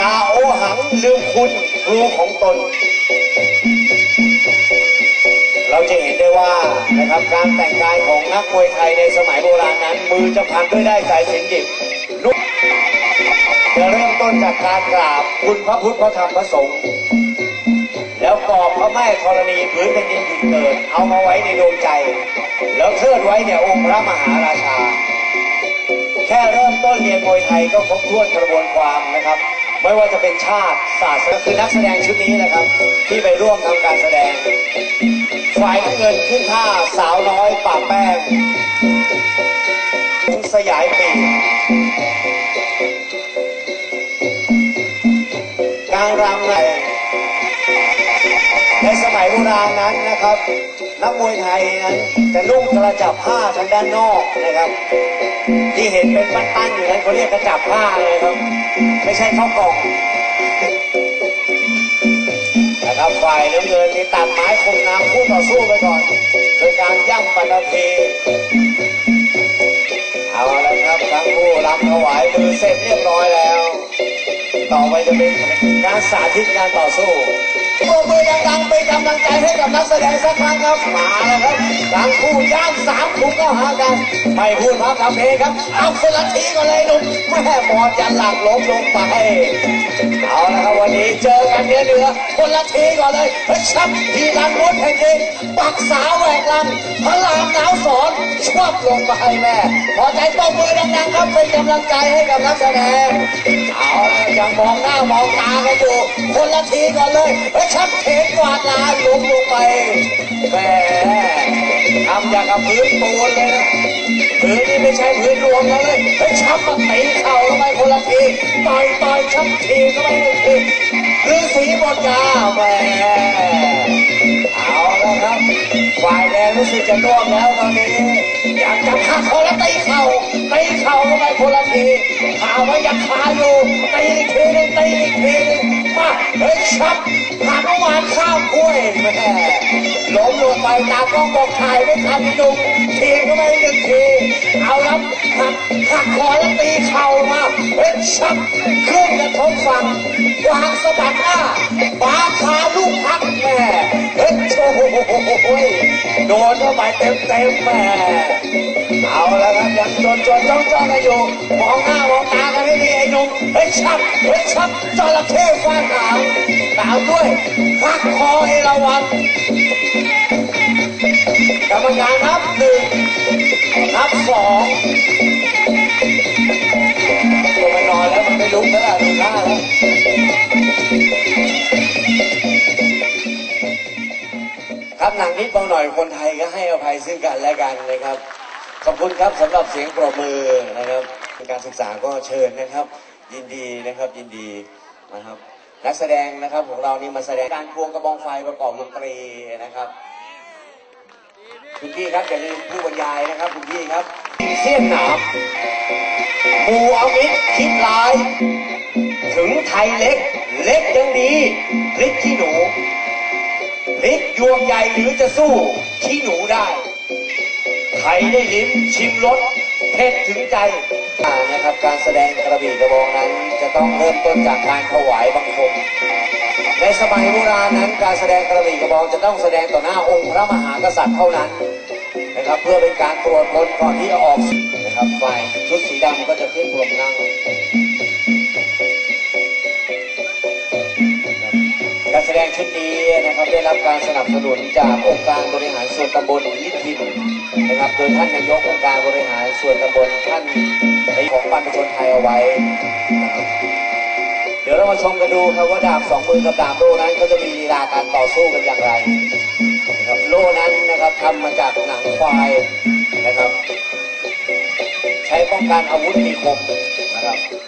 ยาโอหังลืมคุณครูของตน เราจะเห็นได้ว่านะครับการแต่งกายของนักมวยไทยในสมัยโบราณนั้น มือจะพันด้วยได้สายสิญจนดิบลุกจะเริ่มต้นจากการกราบคุณพระพุทธพระธรรมพระสงฆ์แล้วกรอบพระแม่ธรณีพื้นแผ่นดินถิ่นเกิด เอามาไว้ในดวงใจ แล้วเทิดไว้เนี่ยองค์พระมหาราชา แค่เริ่มต้นเรียนมวยไทยก็ครบถ้วนกระบวนความนะครับ ไม่ว่าจะเป็นชาติศาสตร์ก็คือนักแสดงชุดนี้นะครับ ที่ไปร่วมทำการแสดง ฝ่ายน้ำเงินขึ้นท่าสาวน้อยป่าแป้งสยายปีกกลางรำในในสมัยโบราณนั้นนะครับ นักมวยไทยนั้นจะนุ่งกระจับผ้าทางด้านนอกนะครับ ที่เห็นเป็นปั้นๆอยู่นั้นเขาเรียกกระจับผ้าเลยครับ ไม่ใช่ข้ากล่องนะครับฝ่ายน้ำเงินนี่ตัดไม้คมน้ำคู่ต่อสู้ไปก่อนโดยการย่ำปัตตภีเอาแล้วครับทั้งคู่รับถวายมือเสร็จเรียบร้อยแล้ว ต่อไปจะเป็นการสาธิตการต่อสู้โบมือดังๆเป็นกำลังใจให้กับนักแสดงสักครั้งครับ มาแล้วครับทั้งคู่ย่างสามขุมก็หากัน ไม่พูดพร่ำทำเพลงครับ เอาคนละทีก็เลยหนุ่มแม่บอลจะหลักล้มลงไป เอาละครับวันนี้เจอกันเนื้อเนื้อคนละทีก่อนเลยเฮ้ยชับทีลังมุดแผ่นดินปักสาวแหวกลังพระรามหนาวสอนชวบลงไปแม่พอใจต้องมือดังๆครับเป็นกำลังใจให้กับนักแสดง เอาละยังมองหน้ามองตากันอยู่คนละทีก่อนเลยเฮ้ยชับเขนกวาดลานล้มลงไปแหมทำอย่างกับพื้นปูนเลยนะพื้นนี่ไม่ใช่พื้นรวมแล้วเลยเฮ้ยชับมาตีเข่าลงไปคนละทีต่อยต่อยชับทีเข้าไปหนึ่งทีฤาษีหมดยาแหมเอาแล้วครับ ฝ่ายแดงรู้สึกจะน่วมแล้วตอนนี้อยากจะพักคนละตีเข่าตีเข่าลงไปคนละทีขาไว้ยังคาอยู่ตีทีตีที เฮ้ยชับหักเมื่อวานข้ามกล้วยแหม่ล้มลงไปตากล้องบอกถ่ายไม่ทันดุงทีเข้าไปหนึ่งทีเอาล้วหักหักคอแล้วตีเข่ามาเฮ้ยชับขึ้นกระทบฝั่งวางสะบัดหน้าปาคาลูกพักแม่เฮ้ยโอ้โหโดนเข้าไปเต็มเต็มแม่เอาแล้วครับยังจนจนจ้องจ้องกันอยู่มองหน้ามองตา เฮ้ยชับเฮ้ยชับจระเข้ฟาดหางตามด้วยหักคอเอราวัณกรรมการนับหนึ่งนับสองตัวมันนอนแล้วมันไม่ลุกแล้วล่ะดูหน้าแล้วครับหนังนิดเบาหน่อยคนไทยก็ให้อภัยซึ่งกันและกันนะครับ ขอบคุณครับสำหรับเสียงปรบมือนะครับ การศึกษาก็เชิญนะครับ ยินดีนะครับยินดีนะครับ นักแสดงนะครับของเรานี่มาแสดงการควงกระบองไฟประกอบดนตรีนะครับคุณพี่ครับอย่าลืมผู้บรรยายนะครับคุณพี่ครับเสี้ยนหนามหมูเอามิตรคิดร้าย ถึงไทยเล็ก เล็กยังดีพริกขี้หนูพริกยวงใหญ่หรือจะสู้ขี้หนูได้ใครได้ลิ้มชิมรสเผ็ดถึงใจ นะครับการแสดงกระบี่กระบองนั้น จะต้องเริ่มต้นจากการถวายบังคม ในสมัยโบราณนั้น การแสดงกระบี่กระบองจะต้องแสดงต่อหน้าองค์พระมหากษัตริย์เท่านั้นนะครับเพื่อเป็นการตรวจคนก่อนที่จะออกนะครับฝ่ายชุดสีดำก็จะขึ้นพรมนั่งการแสดงชุดนี้นะครับได้รับการสนับสนุนจากองค์การบริหารส่วนตำบลลิทินนะครับโดยท่านนายกองค์การบริหารส่วนตำบลท่าน ของบรรพชนไทยเอาไว้ เดี๋ยวเรามาชมกันดูครับว่าดาบสองมือกับดาบโล่นั้นเขาจะมีลีลาการต่อสู้กันอย่างไรนะครับโล่นั้นนะครับทำมาจากหนังควายนะครับ ใช้ป้องกันอาวุธมีคมนะครับ